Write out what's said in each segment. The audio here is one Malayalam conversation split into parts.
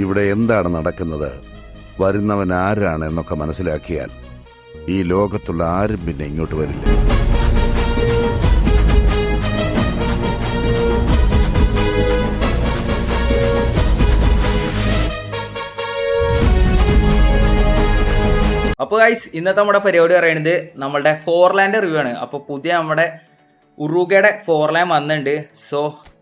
ഇവിടെ എന്താണ് നടക്കുന്നത്? വരുന്നവൻ ആരാണ് എന്നൊക്കെ മനസ്സിലാക്കിയാൽ ഈ ലോകത്തുള്ള ആരും പിന്നെ ഇങ്ങോട്ട് വരില്ല. അപ്പോൾ ഗൈസ് ഇന്നത്തെ നമ്മുടെ പരിപാടി പറയുന്നത് നമ്മുടെ ഫോർലാൻഡ് റിവ്യൂ ആണ്. അപ്പോൾ പുതിയ നമ്മുടെ ഉറുഗയുടെ ഫോർലാൻ വന്നിട്ടുണ്ട്. സോ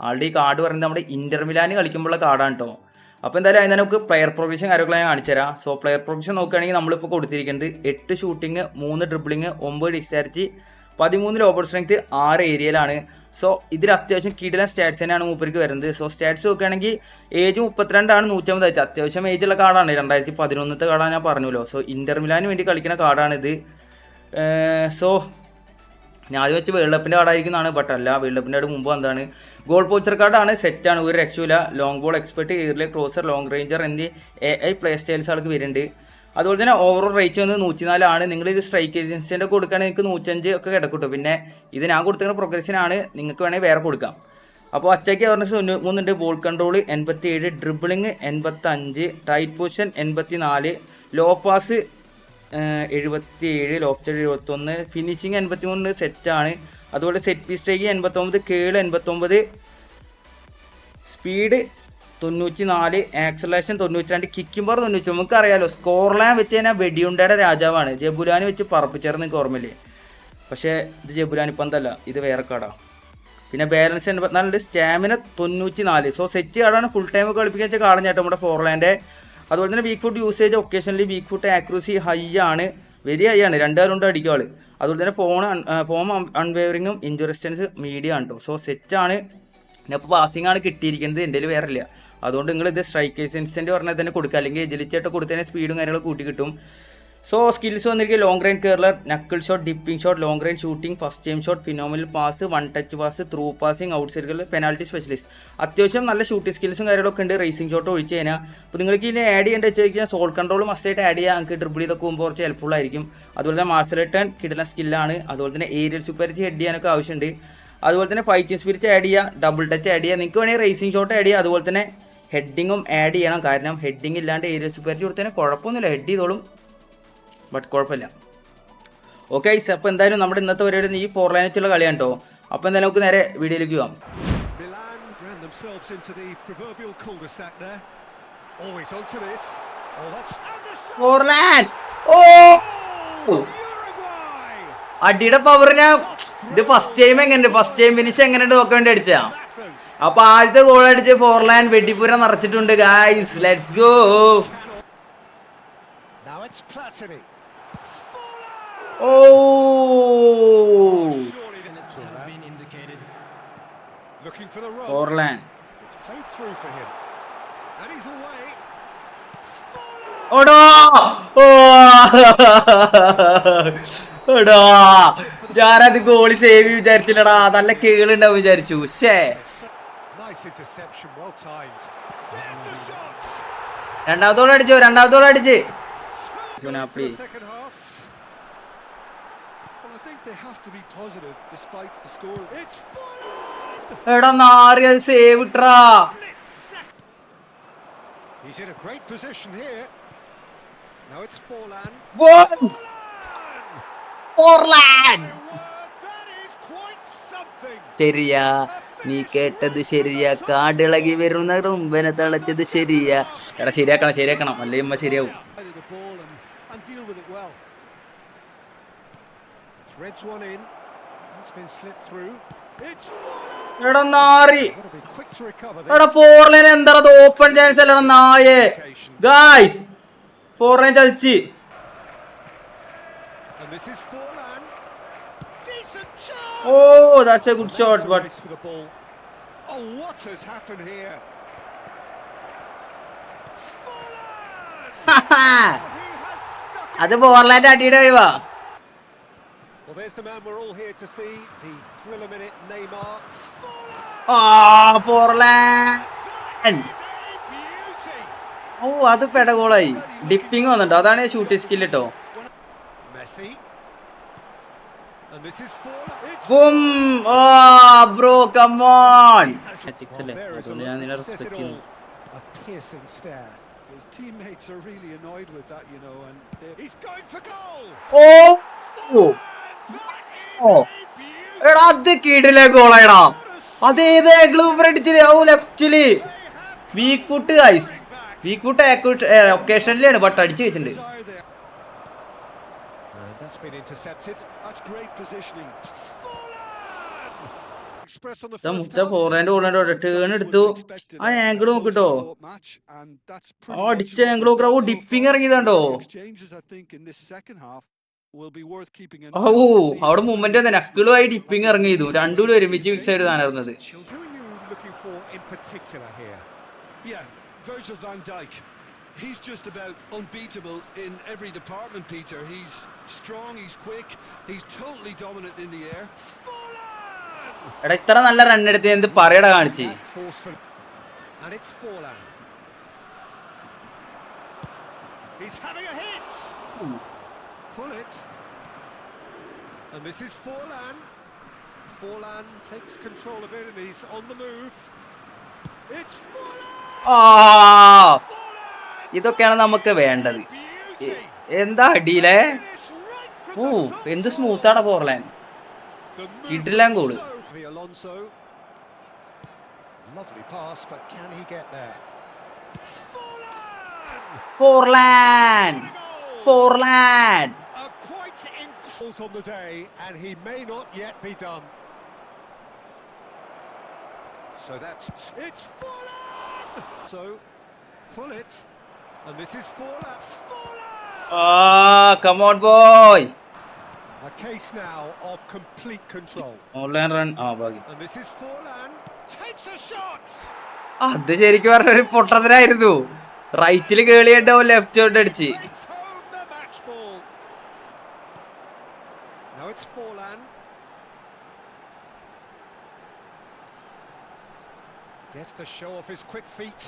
ആൾറെഡി കാർഡ് പറയുന്നത് നമ്മുടെ ഇന്റർ മിലാന് കളിക്കുമ്പോഴുള്ള കാർഡാണ് കേട്ടോ അപ്പോൾ എന്തായാലും അതിന് നമുക്ക് പ്ലെയർ പ്രൊവിഷൻ കാര്യങ്ങളെ ഞാൻ കാണിച്ചു തരാം. സോ പ്ലെയർ പ്രൊവിഷൻ നോക്കുകയാണെങ്കിൽ നമ്മളിപ്പോൾ കൊടുത്തിരിക്കുന്നത് എട്ട് ഷൂട്ടിങ് മൂന്ന് ഡ്രിബിളിങ് ഒമ്പത് ഡിസ്ചാർജ് പതിമൂന്ന് ലോബർ സ്ട്രെങ്ത് ആറ് ഏരിയയിലാണ് സോ ഇതിൽ അത്യാവശ്യം കിടിലൻ സ്റ്റാറ്റ്സ് തന്നെയാണ് മൂപ്പർക്ക് വരുന്നത്. സോ സ്റ്റാറ്റ്സ് നോക്കുകയാണെങ്കിൽ ഏജ് മുപ്പത്തിരണ്ടാണ് നൂറ്റമ്പത് വെച്ചാൽ അത്യാവശ്യം ഏജുള്ള കാർഡാണ് രണ്ടായിരത്തി പതിനൊന്നത്തെ കാർഡാണ് ഞാൻ പറഞ്ഞല്ലോ. സോ ഇന്റർ മിലാന് വേണ്ടി കളിക്കുന്ന കാർഡാണിത് സോ ഞാൻ ആദ്യം വെച്ച് വേൾഡ് കപ്പിന്റെ കാർഡായിരിക്കുന്നതാണ് ബട്ട് അല്ല വേൾഡ് കപ്പിന്റെ മുമ്പ് എന്താണ് ഗോൾ പോച്ചർ കാർഡാണ് സെറ്റാണ് ഒരു രക്ഷയില്ല long ball expert early crosser long ranger എന്നീ എ ഐ പ്ലേ സ്റ്റൈൽസ് ആൾക്ക് വരുന്നുണ്ട്. അതുപോലെ തന്നെ ഓവറോൾ റേറ്റ് വന്ന് നൂറ്റിനാലാണ് നിങ്ങൾ ഇത് സ്ട്രൈക്ക് ഏജൻസിന്റെ കൊടുക്കുകയാണെങ്കിൽ നിങ്ങൾക്ക് നൂറ്റഞ്ച് ഒക്കെ കിടക്കൂട്ടോ. പിന്നെ ഇത് ഞാൻ കൊടുത്തിരുന്ന പ്രൊഗ്രസിനാണ് നിങ്ങൾക്ക് വേണമെങ്കിൽ വേറെ കൊടുക്കാം. അപ്പോൾ അച്ചയ്ക്ക് അവർനെസ് മൂന്നുണ്ട്. ബോൾ കൺട്രോൾ എൺപത്തി ഏഴ് ഡ്രിബിളിങ് എൺപത്തഞ്ച് ടൈറ്റ് പൊസിഷൻ എൺപത്തി നാല് ലോ പാസ് എഴുപത്തി ഏഴ് ലോഫ്റ്റഡ് എഴുപത്തൊന്ന് ഫിനിഷിങ് എൺപത്തി മൂന്ന് സെറ്റാണ്. അതുപോലെ സെറ്റ് പീസ് ടേക്ക് എൺപത്തൊമ്പത് കേൾ എൺപത്തൊമ്പത് സ്പീഡ് തൊണ്ണൂറ്റി നാല് ആക്സലേഷൻ തൊണ്ണൂറ്റി രണ്ട് കിക്കിംഗ് പവർ തൊണ്ണൂറ്റി നമുക്ക് അറിയാലോ സ്കോർലാൻ വെച്ച് കഴിഞ്ഞാൽ വെടിയുണ്ടയുടെ രാജാവാണ്. ജബുലാൻ വെച്ച് പറപ്പിച്ചേർന്ന് നിങ്ങൾക്ക് ഓർമ്മയില്ലേ? പക്ഷേ ഇത് ജബുലാനി പന്തല്ല ഇത് വേറെ കാടാ. പിന്നെ ബാലൻസ് എൺപത്തിനാലുണ്ട് സ്റ്റാമിന തൊണ്ണൂറ്റി നാല് സോ സെറ്റ് കാർഡാണ് ഫുൾ ടൈം കളിപ്പിക്കാൻ വെച്ച കാർഡ് ചേട്ടൻ നമ്മുടെ ഫോർലാൻഡ്. അതുപോലെ തന്നെ വീക്ക് ഫുഡ് യൂസേജ് ഒക്കേഷനിൽ വീക്ക് ഫുഡ് ആക്യൂറസി ഹൈ ആണ്. വെരി ഹൈ ആണ്. രണ്ടായിരം അടിക്കും ആൾ. അതുപോലെ തന്നെ ഫോൺ ഫോം അൺവേറിങ്ങും ഇഞ്ചുറസ്റ്റൻസ് മീഡിയം ആണ് കേട്ടോ സോ സെറ്റ് ആണ്. പിന്നെ ഇപ്പോൾ പാസിംഗ് ആണ് കിട്ടിയിരിക്കുന്നത്. എന്റെ കയ്യിൽ വേറെ ഇല്ല. അതുകൊണ്ട് നിങ്ങൾ ഇത് സ്ട്രൈക്കേഴ്സ് ഇൻസ്റ്റന്റ് പറഞ്ഞാൽ തന്നെ കൊടുക്കുക. അല്ലെങ്കിൽ എജിലിച്ചായിട്ട് കൊടുത്തതിന് സ്പീഡും കാര്യങ്ങളും കൂട്ടി കിട്ടും. സോ സ്കിൽസ് വന്നിരിക്കുക long range curler knuckle shot dipping shot long range shooting first time shot phenomenal pass one touch pass through passing out സൈഡുകൾ പെനാൽറ്റി സ്പെഷ്യലിസ്റ്റ് അത്യാവശ്യം നല്ല ഷൂട്ടിംഗ് സ്കിൽസും കാര്യങ്ങളൊക്കെ ഉണ്ട് റേസിംഗ് ഷോട്ട് ഒഴിച്ച് കഴിഞ്ഞാൽ അപ്പോൾ നിങ്ങൾക്ക് ഇതിന് ആഡ് ചെയ്യേണ്ട വെച്ച് കഴിഞ്ഞാൽ സോൾ കൺട്രോൾ മസ്റ്റായിട്ട് ആഡ് ചെയ്യാം. നിങ്ങൾക്ക് ഡ്രിബിൾ ചെയ്തൊക്കെ പോകുമ്പോൾ കുറച്ച് ഹെൽപ്ഫുൾ ആയിരിക്കും. അതുപോലെ തന്നെ മാസ്റ്റർ റിട്ടേൺ കിടുന്ന സ്കില്ലാണ് അതുപോലെ തന്നെ ഏരിയൽ സൂപ്പറിറ്റി ഹെഡ് ചെയ്യാനൊക്കെ ആവശ്യമുണ്ട്. അതുപോലെ തന്നെ ഫൈറ്റിംഗ് സ്പിരിറ്റ് ആഡ് ചെയ്യുക ഡബിൾ ടച്ച് ആഡ് ചെയ്യുക നിങ്ങൾക്ക് വേണമെങ്കിൽ റേസിംഗ് ഷോട്ട് ആഡ് ചെയ്യുക അതുപോലെ തന്നെ ഹെഡിങ്ങും ആഡ് ചെയ്യണം. കാരണം ഹെഡിങ് ഇല്ലാണ്ട് ഏരിയൽ സൂപ്പറിറ്റി കൊടുത്തതിന് കുഴപ്പമൊന്നുമില്ല. ഹെഡ് ചെയ്തോളും. ബട്ട് കുഴപ്പമില്ല. ഓക്കെ ഐസ് അപ്പോൾ എന്തായാലും നമ്മുടെ ഇന്നത്തെ പരിപാടി ഈ ഫോർ ലൈൻ വെച്ചുള്ള കളിയാണ് കേട്ടോ അപ്പോൾ എന്തായാലും നമുക്ക് നേരെ വീഡിയോയിലേക്ക് പോകാം themselves into the proverbial cul-de-sac there. Oh, he's onto this. Oh, that's oh Oh, Uruguay. അടിയുടെ പവർ ഇത് ഫസ്റ്റ് ടൈം എങ്ങനെയുണ്ട്? ഫസ്റ്റ് ടൈം ഫിനിഷ് എങ്ങനെയുണ്ട്? നോക്കാൻ വേണ്ടി അടിച്ചാ അപ്പൊ ആദ്യത്തെ ഗോൾ അടിച്ച് ഫോർ ലൈൻ വെട്ടിപ്പുര നിറച്ചിട്ടുണ്ട് ഗായ്സ് ലെറ്റ്സ് ഗോ Oh! ഞാനത് ഗോളി സേവ് വിചാരിച്ചില്ലടാ. നല്ല കേളുണ്ടാവും വിചാരിച്ചു. രണ്ടാമത്തോടെ അടിച്ചോ രണ്ടാമത്തോടെ അടിച്ചേ. Two Soon for after. the second half. Well, I think they have to be positive despite the score. It's Fulham. എടാ നാറി അത് സേവ് ഇട്ടറാ He's in a great position here. Now it's Forlan. One. Forlan. ശരിയാ നീ കേട്ടത് ശരിയാ കാടിളകി വരുന്ന റുമ്പനെ തളച്ചത് ശരിയാ എടാ ശരിയാക്കണം ശരിയാക്കണം അല്ലേ ഉമ്മ ശരിയാവും Headed the ball and, and deal with it well. Threads one in. That's been slipped through. It's. എടാ നാറി എടാ this. ഫോർലൈൻ എന്താ ഓപ്പൺ ചാൻസ് അല്ലടാ നായേ. ഗായ്സ് ചതിച്ച് Forlan. Decent shot. Oh that's a good shot That's a but. Oh, what has happened here? അത് ഫോർലൈന്റെ അടിയുടെ കഴിവാ Well, there's the man we're all here to see. The thriller minute Neymar. ആ ഫോർലൈൻ That is a beauty. ഓ അത് പെടകോളായി ഡിപ്പിങ് വന്നിട്ടോ അതാണ് ഷൂട്ടിംഗ് സ്കിൽ കേട്ടോ Messi. And this is Forlan. It's boom oh bro come on Has- Tactics Well, അല്ലേ? there is a അതുകൊണ്ട് look ഞാൻ നിന്നെ that says respect it ചെയ്യുന്നു. all. a piercing stare. His teammates are really annoyed with that, you know, and they're- he's going for goal. Oh Forward! That is Oh. എടാ അത് കീടിലെ ഗോളായടാ. What a s- അത് ഏത് ഗ്ലൂബർ അടിച്ചിൽ ഓ ലെഫ്റ്റിൽ weak foot guys. Weak foot ഒക്കേഷനിലാണ് but അടിച്ചു വെച്ചിട്ടുണ്ട്. And that's been intercepted. That's great positioning. എടുത്തു. ആ ആംഗിൾ നോക്കിട്ടോ ആ അടിച്ച ആംഗിൾ നോക്കറ ഓ ഡിപ്പിങ് ഇറങ്ങിയതാണ്ടോ ഓ അവിടെ മൂവ്മെന്റ് തന്നെ നക്കിളുമായി ഡിപ്പിങ് ഇറങ്ങി ചെയ്തു രണ്ടുകൂടി ഒരുമിച്ച് മിക്സ് ആയിട്ട്? Yeah, Virgil van Dijk. He's just about unbeatable in every department, Peter. He's strong, he's quick, he's totally dominant in the air. Eda എടാ ഇത്ര നല്ല റൺ എടുത്ത് എന്ത് kaanichi. കാണിച്ച് And it's Forlan. He's having a hit. Pull it. And this is Forlan. Forlan takes control of it and he's on the move. It's Forlan! Oh! Forlan! ഇതൊക്കെയാണ് നമുക്ക് വേണ്ടത് എന്താ അടിയിലേ ഓ എന്ത് drawer. സ്മൂത്താടാ പോർലാൻ The Forland, movement in calls on the day, and he may not yet be done. So that's it's Forlan. So pull it, and this is Forlan. Forlan. ആ come on boy A case now of complete control, online run ആ ഭാഗ്യം and this is Forlan. Takes a shot. അത് ശരിക്കും പറഞ്ഞ ഒരു പൊട്ടത്തിനായിരുന്നു റൈറ്റില് കേളിയുണ്ടോ ലെഫ്റ്റ് കൊണ്ട് അടിച്ച് Gets to show off his quick feet.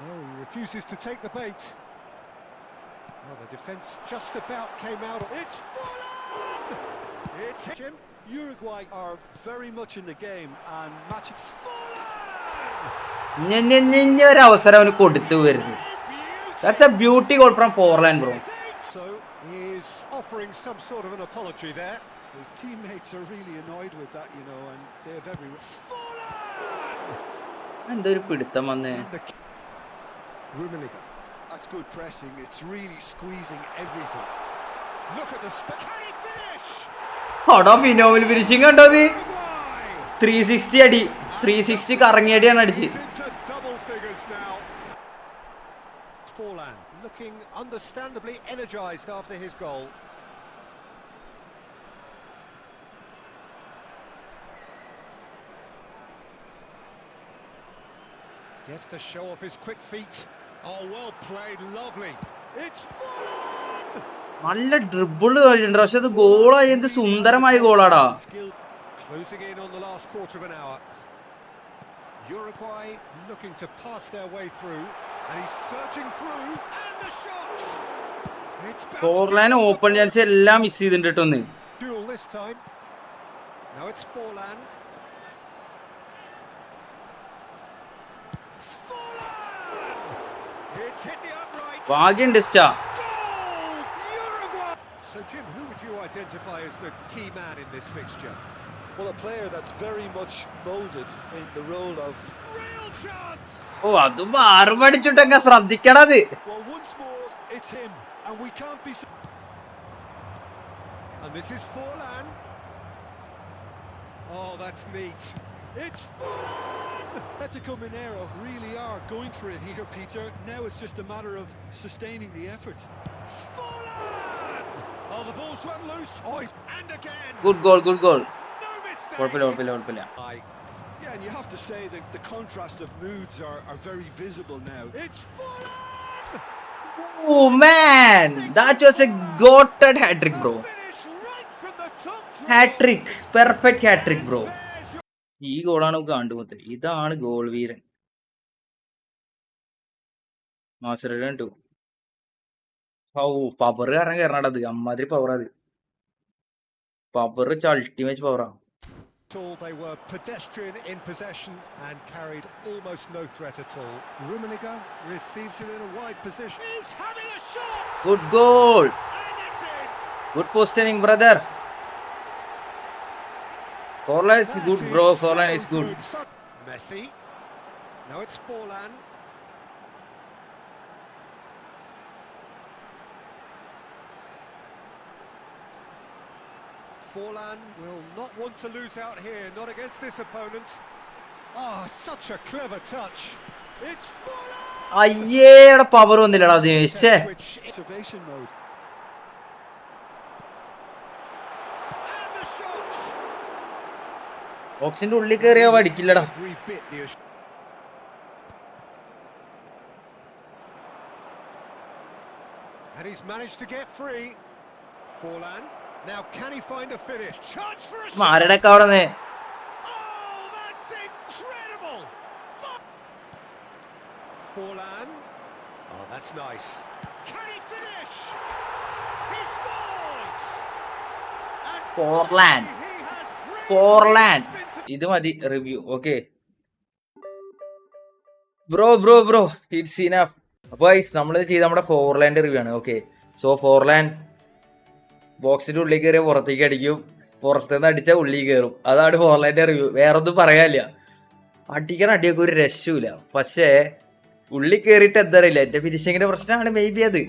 No, he refuses to take the bait. Oh, the defence just about came out. It's Forlan! It's him. Uruguay are very much in the game and matching. Forlan! ഞ- ഞ- ഞ- ഞ ഒരു അവസരം അവന് കൊടുത്തു വരുന്നു Beauty! That's a beauty goal from Forlan bro So he's offering some sort of an apology there. His teammates are really annoyed with that, you know, and they have every. എന്തൊരു പിടുത്തം വന്ന് The Rummenigge. That's good pressing. It's really squeezing everything. Look at the sp- Can he finish? അടാ ഫിനോമിൽ ഫിനിഷിംഗ് കണ്ടോ നീ Uruguay ത്രീ സിക്സ്റ്റി അടി ത്രീ സിക്സ്റ്റി കറങ്ങിയടിയാണ് അടിച്ച് is into double figures now. Forlan looking understandably energised after his goal. Gets to show off his quick feet. Oh, well played, lovely. It's Forlan! നല്ല ഡ്രിബിൾ കളിച്ചിട്ടുണ്ട് പക്ഷെ അത് ഗോളായി എന്ത് സുന്ദരമായ ഗോളാടാ. Closing in on the last quarter of an hour. Uruguay looking to pass their way through, and he's searching through, and the shot! Forlan open chance എല്ലാം മിസ് ചെയ്തിട്ടുണ്ട് ട്ടോ Duel this time. Now it's. Forlan! It's hit the upright. ഭാഗ്യം ഡിസ്റ്റാ Goal! Uruguay! So, Jim, who would you identify as the key man in this fixture? Well, a player that's very much moulded in the role of. Real chance! ഓ അത് മാറും അടിച്ചിട്ടൊക്കെ ശ്രദ്ധിക്കണത് Well, once more, it's him, and we can't be. su- And this is Forlan. Oh, that's neat. It's Forlan! Atletico Mineiro really are going for it here, Peter. Now it's just a matter of sustaining the effort. Fallen! Oh, the ball's run loose. Oh, and again. Good goal, good goal. No mistake. Yeah, and you have to say that the contrast of moods are, are very visible now. It's fallen. Oh, man. That was a goated hat-trick, bro. Hat-trick. Perfect hat-trick, bro. ഈ ഗോളാണ് കണ്ടുപോയത് ഇതാണ് ഗോൾ വീരൻ മാസ്റ്റർ കണ്ടു ഓ പവർ കാരണം കയറണത് അമ്മാതിരി പവർ അത് power ultimate പവറാ at all. They were pedestrian in possession and carried almost no threat at all. Rummenigge receives it in a wide position. He's having a shot! Good goal And it's in! Good positioning brother Forlan is That good bro is Forlan so is good good. So- Messi. Now it's Forlan. Forlan will not want to lose out here, not against this opponent. Oh, such a clever touch. It's Forlan! അയ്യേടെ പവർ വന്നില്ലടാ ദിനേശ് ബോക്സിന്റെ ഉള്ളിൽ കയറിയാ പഠിക്കില്ലടാ Every bit the ass- And he's managed to get free. Forlan. Now can he find a finish? Chance for a shot. ആരുടെയൊക്കെ അവിടെ നിന്ന് Oh, that's incredible! Forlan. Oh, that's nice. Can he finish? He scores! And Forlan. ഇത് മതി review okay bro bro bro it's enough അപ്പോൾ നമ്മൾ ചെയ്ത നമ്മുടെ ഫോർലാൻഡ് റിവ്യൂ ആണ്. ഓക്കെ സോ ഫോർലാൻഡ് ബോക്സിന്റെ ഉള്ളിൽ കയറിയ പുറത്തേക്ക് അടിക്കും. പുറത്തുനിന്ന് അടിച്ചാൽ ഉള്ളിൽ കയറും. അതാണ് ഫോർലാൻഡ് റിവ്യൂ വേറെ ഒന്നും പറയാനില്ല. അടിക്കണ അടിയൊക്കെ ഒരു രക്ഷയില്ല പക്ഷേ ഉള്ളിൽ കയറിയിട്ട് എന്താ അറിയില്ല? എന്റെ ഫിനിഷിങ്ങിന്റെ പ്രശ്നമാണ് മേ ബി അത്.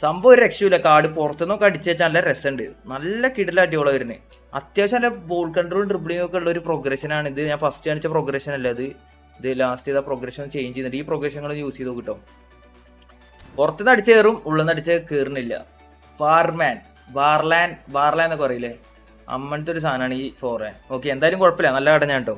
സംഭവം രക്ഷയില്ല കാട് പുറത്തുനിന്നൊക്കെ അടിച്ചു വെച്ചാൽ നല്ല രസമുണ്ട്. നല്ല കിടില അടിയോളം വരുന്നത് അത്യാവശ്യം നല്ല ബോൾ കൺട്രോളും ഡ്രിബിളിംഗ് ഒക്കെ ഉള്ള ഒരു പ്രോഗ്രഷൻ ആണ്. ഇത് ഞാൻ ഫസ്റ്റ് കാണിച്ച പ്രോഗ്രഷൻ അല്ല ഇത് ഇത് ലാസ്റ്റ് ചെയ്ത പ്രോഗ്രഷൻ ചേഞ്ച് ചെയ്യുന്നുണ്ട് ഈ പ്രോഗ്രഷനുകൾ യൂസ് ചെയ്ത് കിട്ടും പുറത്തുനിന്ന് അടിച്ച് കയറും ഉള്ളിൽ അടിച്ച് കയറുന്നില്ല. ഫാർമാൻ ബാർലാൻ ബാർലാൻ എന്നൊക്കെ പറയില്ലേ? അമ്മനത്തെ ഒരു സാധനമാണ് ഈ ഫോറാൻ ഓക്കെ എന്തായാലും കുഴപ്പമില്ല. നല്ല കടഞ്ഞാ കേട്ടോ